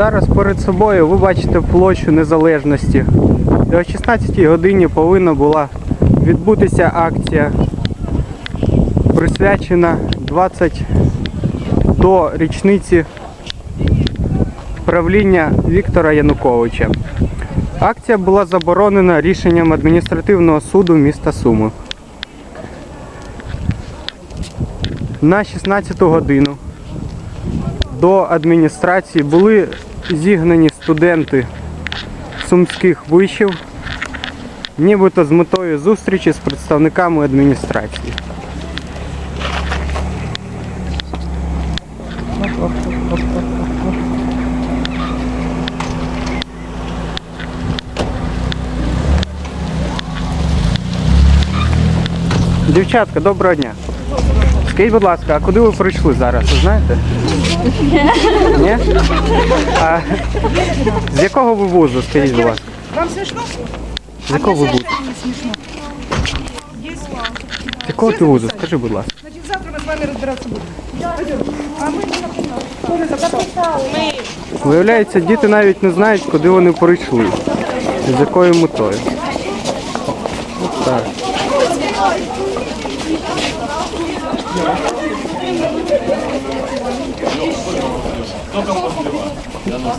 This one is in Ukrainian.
Зараз перед собою ви бачите площу незалежності, де о 16 годині повинна була відбутися акція, присвячена 20 до річниці правління Віктора Януковича. Акція була заборонена рішенням адміністративного суду міста Суми. На 16 годину до адміністрації були зігнані студенти сумських вишів, нібито з метою зустрічі з представниками адміністрації. Дівчатка, доброго дня. Скажіть, будь ласка, а куди ви прийшли зараз? Ви знаєте? Ні? А з якого ви вузу, скажіть, будь ласка? Вам смешно? З якого ви вузу? З якого ти вузу? Скажи, будь ласка. Значит, завтра мы с вами разбираться будем. Пойдем. А мы не. Виявляється, діти навіть не знають, куди вони прийшли. З якою метою. 都跟我去玩我